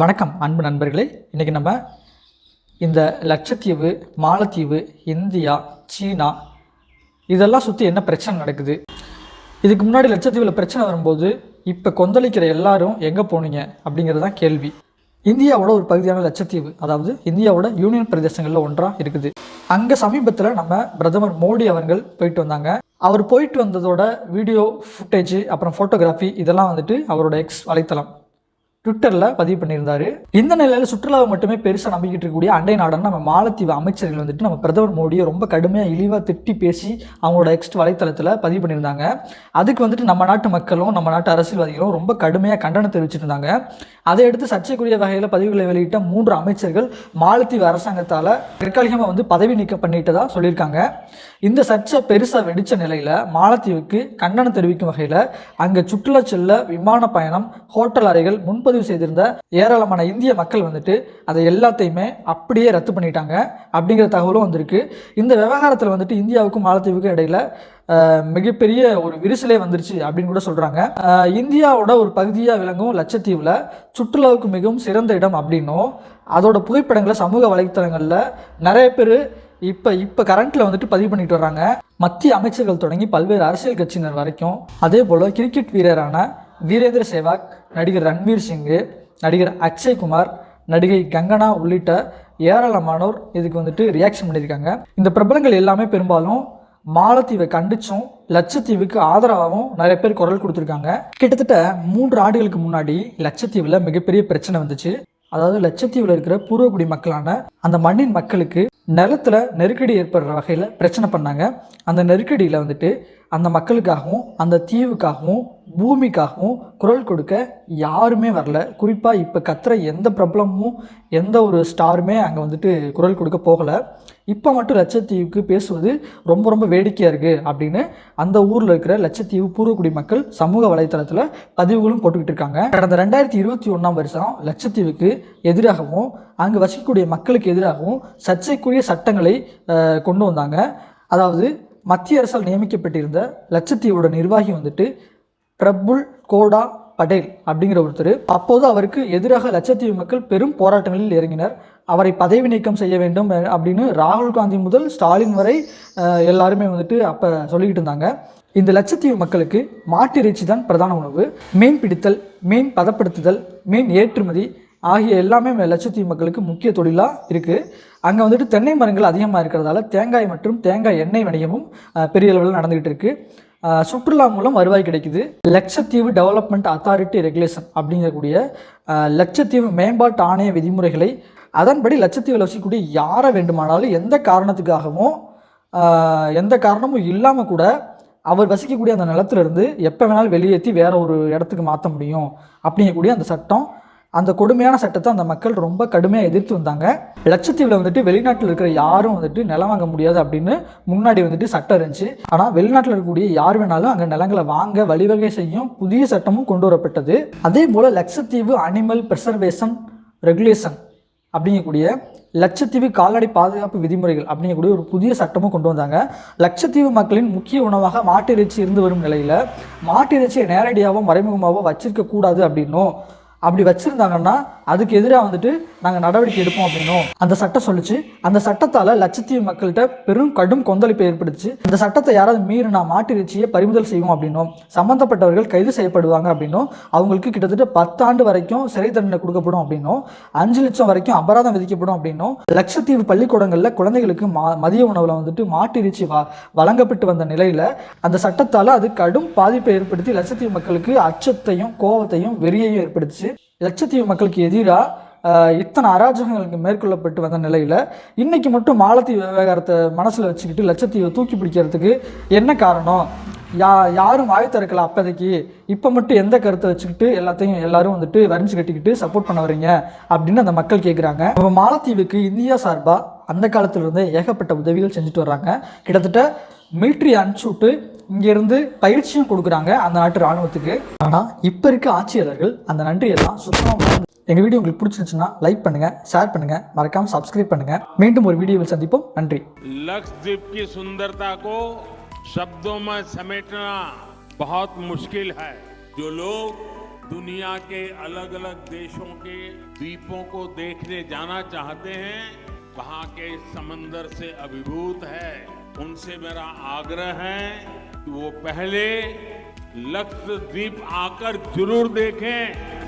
வணக்கம் அன்பு நண்பர்களே. இன்றைக்கி நம்ம இந்த லட்சத்தீவு மாலத்தீவு இந்தியா சீனா இதெல்லாம் சுற்றி என்ன பிரச்சனை நடக்குது? இதுக்கு முன்னாடி லட்சத்தீவில் பிரச்சனை வரும்போது இப்போ கொந்தளிக்கிற எல்லாரும் எங்கே போனீங்க அப்படிங்கிறது தான் கேள்வி. இந்தியாவோட ஒரு பகுதியான லட்சத்தீவு அதாவது இந்தியாவோட யூனியன் பிரதேசங்களில் ஒன்றாக இருக்குது. அங்கே சமீபத்தில் நம்ம பிரதமர் மோடி அவர்கள் போயிட்டு வந்தாங்க. அவர் போயிட்டு வந்ததோட வீடியோ ஃபுட்டேஜ் அப்புறம் ஃபோட்டோகிராஃபி இதெல்லாம் வந்துட்டு அவரோட எக்ஸ் வலைத்தளம். ட்விட்டரில் பதிவு பண்ணியிருந்தார். இந்த நிலையில் சுற்றுலாவை மட்டுமே பெருசாக நம்பிக்கிட்டு இருக்கக்கூடிய அண்டை நாடன் நம்ம மாலத்தீவு அமைச்சர்கள் வந்துட்டு நம்ம பிரதமர் மோடியை ரொம்ப கடுமையாக இழிவாக திட்டி பேசி அவங்களோட எக்ஸ்ட் வலைத்தளத்தில் பதிவு பண்ணியிருந்தாங்க. அதுக்கு வந்துட்டு நம்ம நாட்டு மக்களும் நம்ம நாட்டு அரசியல்வாதிகளும் ரொம்ப கடுமையாக கண்டனம் தெரிவிச்சிருந்தாங்க அதை எடுத்து சர்ச்சைக்குரிய வகையில் பதிவுகளை வெளியிட்ட மூன்று அமைச்சர்கள் மாலத்தீவு அரசாங்கத்தால் தற்காலிகமாக வந்து பதவி நீக்கம் பண்ணிட்டதா சொல்லியிருக்காங்க. இந்த சர்ச்சை பெருசாக வெடித்த நிலையில் மாலத்தீவுக்கு கண்டனம் தெரிவிக்கும் வகையில் அங்கே சுற்றுலா செல்ல விமான பயணம் ஹோட்டல் அறைகள் முன்பதிவு செய்திருந்த ஏராளமான இந்திய மக்கள் வந்துட்டு அதை எல்லாத்தையுமே அப்படியே ரத்து பண்ணிட்டாங்க அப்படிங்கிற தகவலும் வந்திருக்கு. இந்த விவகாரத்தில் வந்துட்டு இந்தியாவுக்கும் மாலத்தீவுக்கும் இடையில மிகப்பெரிய ஒரு விரிசலே வந்துருச்சு அப்படின்னு கூட சொல்கிறாங்க இந்தியாவோட ஒரு பகுதியாக விளங்கும் லட்சத்தீவில் சுற்றுலாவுக்கு மிகவும் சிறந்த இடம் அப்படின்னும் அதோட புகைப்படங்களை சமூக வலைத்தளங்களில் நிறைய பேர் இப்போ இப்போ கரண்ட்டில் வந்துட்டு பதிவு பண்ணிட்டு வர்றாங்க. மத்திய அமைச்சர்கள் தொடங்கி பல்வேறு அரசியல் கட்சியினர் வரைக்கும் அதே போல் கிரிக்கெட் வீரரான வீரேந்திர சேவாக் நடிகர் ரன்வீர் சிங்கு நடிகர் அக்ஷய் குமார் நடிகை கங்கனா உள்ளிட்ட ஏராளமானோர் இதுக்கு வந்துட்டு ரியாக்ஷன் பண்ணியிருக்காங்க. இந்த பிரபலங்கள் எல்லாமே பெரும்பாலும் மாலத்தீவை கண்டிச்சும் லட்சத்தீவுக்கு ஆதரவாகவும் நிறைய பேர் குரல் கொடுத்துருக்காங்க. கிட்டத்தட்ட மூன்று ஆண்டுகளுக்கு முன்னாடி லட்சத்தீவில் மிகப்பெரிய பிரச்சனை வந்துச்சு. அதாவது லட்சத்தீவில் இருக்கிற பூர்வக்குடி மக்களான அந்த மண்ணின் மக்களுக்கு நிலத்தில் நெருக்கடி ஏற்படுற வகையில் பிரச்சனை பண்ணாங்க. அந்த நெருக்கடியில் வந்துட்டு அந்த மக்களுக்காகவும் அந்த தீவுக்காகவும் பூமிக்காகவும் குரல் கொடுக்க யாருமே வரல. குறிப்பாக இப்போ கத்துற எந்த பிரபலமும் எந்த ஒரு ஸ்டாருமே அங்கே வந்துட்டு குரல் கொடுக்க போகலை. இப்போ மட்டும் லட்சத்தீவுக்கு பேசுவது ரொம்ப ரொம்ப வேடிக்கையாக இருக்குது அப்படின்னு அந்த ஊரில் இருக்கிற லட்சத்தீவு பூர்வக்குடி மக்கள் சமூக வலைத்தளத்தில் பதிவுகளும் போட்டுக்கிட்டு இருக்காங்க. கடந்த ரெண்டாயிரத்தி இருபத்தி ஒன்றாம் வருஷம் லட்சத்தீவுக்கு எதிராகவும் அங்கு வசிக்கக்கூடிய மக்களுக்கு எதிராகவும் சர்ச்சைக்குரிய சட்டங்களை கொண்டு வந்தாங்க. அதாவது மத்திய அரசால் நியமிக்கப்பட்டிருந்த லட்சத்தீவோட நிர்வாகி வந்துட்டு பிரபுல் கோடா படேல் அப்படிங்கிற ஒருத்தர். அப்போது அவருக்கு எதிராக லட்சத்தீவு மக்கள் பெரும் போராட்டங்களில் இறங்கினர். அவரை பதவி நீக்கம் செய்ய வேண்டும் அப்படின்னு ராகுல் காந்தி முதல் ஸ்டாலின் வரை எல்லாருமே வந்துட்டு அப்போ சொல்லிக்கிட்டு இருந்தாங்க. இந்த லட்சத்தீவு மக்களுக்கு மாட்டு இறைச்சி தான் பிரதான உணவு. மீன் பிடித்தல் மீன் பதப்படுத்துதல் மீன் ஏற்றுமதி ஆகிய எல்லாமே லட்சத்தீவு மக்களுக்கு முக்கிய தொழிலாக இருக்குது அங்கே வந்துட்டு தென்னை மரங்கள் அதிகமாக இருக்கிறதால தேங்காய் மற்றும் தேங்காய் எண்ணெய் வணிகமும் பெரிய அளவில் நடந்துகிட்டு இருக்குது சுற்றுலா மூலம் வருவாய் கிடைக்குது. லட்சத்தீவு டெவலப்மெண்ட் அத்தாரிட்டி ரெகுலேஷன் அப்படிங்கக்கூடிய லட்சத்தீவு மேம்பாட்டு ஆணைய விதிமுறைகளை அதன்படி லட்சத்தீவில் வசிக்கக்கூடிய யாரை வேண்டுமானாலும் எந்த காரணத்துக்காகவும் எந்த காரணமும் இல்லாமல் கூட அவர் வசிக்கக்கூடிய அந்த நிலத்திலிருந்து எப்போ வேணாலும் வெளியேற்றி வேற ஒரு இடத்துக்கு மாற்ற முடியும் அப்படிங்கக்கூடிய அந்த சட்டம் அந்த கொடுமையான சட்டத்தை அந்த மக்கள் ரொம்ப கடுமையாக எதிர்த்து வந்தாங்க. லட்சத்தீவில் வந்துட்டு வெளிநாட்டில் இருக்கிற யாரும் வந்துட்டு நிலம் வாங்க முடியாது அப்படின்னு முன்னாடி வந்துட்டு சட்டம் இருந்துச்சு. ஆனால் வெளிநாட்டில் இருக்கக்கூடிய யார் வேணாலும் அங்கே நிலங்களை வாங்க வழிவகை செய்யும் புதிய சட்டமும் கொண்டு வரப்பட்டது. அதே போல் லட்சத்தீவு அனிமல் ப்ரிசர்வேஷன் ரெகுலேஷன் அப்படிங்கக்கூடிய லட்சத்தீவு கால்நடை பாதுகாப்பு விதிமுறைகள் அப்படிங்கக்கூடிய ஒரு புதிய சட்டமும் கொண்டு வந்தாங்க. லட்சத்தீவு மக்களின் முக்கிய உணவாக மாட்டு இறைச்சி இருந்து வரும் நிலையில் மாட்டு இறைச்சியை நேரடியாகவோ மறைமுகமாகவோ வச்சிருக்க கூடாது அப்படின்னும் அப்படி வச்சுருந்தாங்கன்னா அதுக்கு எதிராக வந்துட்டு நாங்கள் நடவடிக்கை எடுப்போம் அப்படின்னும் அந்த சட்டம் சொல்லிச்சு. அந்த சட்டத்தால் லட்சத்தீவு மக்கள்கிட்ட பெரும் கடும் கொந்தளிப்பை ஏற்படுத்தி அந்த சட்டத்தை யாராவது மீறினா மாட்டு இறைச்சியை பறிமுதல் செய்வோம் அப்படின்னும் சம்மந்தப்பட்டவர்கள் கைது செய்யப்படுவாங்க அப்படின்னும் அவங்களுக்கு கிட்டத்தட்ட பத்தாண்டு வரைக்கும் சிறை தண்டனை கொடுக்கப்படும் அப்படின்னும் அஞ்சு லட்சம் வரைக்கும் அபராதம் விதிக்கப்படும் அப்படின்னும் லட்சத்தீவு பள்ளிக்கூடங்களில் குழந்தைகளுக்கு மா மதிய உணவில் வந்துட்டு மாட்டிறைச்சி வ வழங்கப்பட்டு வந்த நிலையில் அந்த சட்டத்தால் அது கடும் பாதிப்பை ஏற்படுத்தி லட்சத்தீவு மக்களுக்கு அச்சத்தையும் கோபத்தையும் வெறியையும் ஏற்படுத்துச்சு. லட்சத்தீவு மக்களுக்கு எதிராக இத்தனை அராஜகங்களுக்கு மேற்கொள்ளப்பட்டு வந்த நிலையில் இன்றைக்கி மட்டும் மாலத்தீவு விவகாரத்தை மனசில் வச்சுக்கிட்டு லட்சத்தீவை தூக்கி பிடிக்கிறதுக்கு என்ன காரணம்? யா யாரும் வாய் திறக்கல அப்போதைக்கு. இப்போ மட்டும் எந்த கருத்தை வச்சுக்கிட்டு எல்லாத்தையும் எல்லாரும் வந்துட்டு வரிஞ்சு கட்டிக்கிட்டு சப்போர்ட் பண்ண வரீங்க அப்படின்னு அந்த மக்கள் கேட்குறாங்க இப்போ மாலத்தீவுக்கு இந்தியா சார்பாக அந்த காலத்திலிருந்தே ஏகப்பட்ட உதவிகள் செஞ்சுட்டு வர்றாங்க. கிட்டத்தட்ட மிலிட்ரி அனுப்பிச்சு விட்டு இங்கேருந்து பயிற்சியும் கொடுக்குறாங்க அந்த நாட்டு ராணுவத்துக்கு ஆனால் இப்போ இருக்க ஆட்சியாளர்கள் அந்த நன்றியெல்லாம் சுத்தமாக மறந்து எங்கள் வீடியோ உங்களுக்கு பிடிச்சிருந்துச்சுன்னா லைக் பண்ணுங்கள் ஷேர் பண்ணுங்கள் மறக்காமல் சப்ஸ்கிரைப் பண்ணுங்கள் மீண்டும் ஒரு வீடியோவில் சந்திப்போம் நன்றி लक्षद्वीप की सुंदरता को शब्दों में समेटना बहुत मुश्किल है जो लोग दुनिया के अलग अलग देशों के द्वीपों को देखने जाना चाहते हैं वहां के समंदर से अभिभूत है उनसे मेरा आग्रह है कि वो पहले लक्षद्वीप आकर ज़रूर देखें।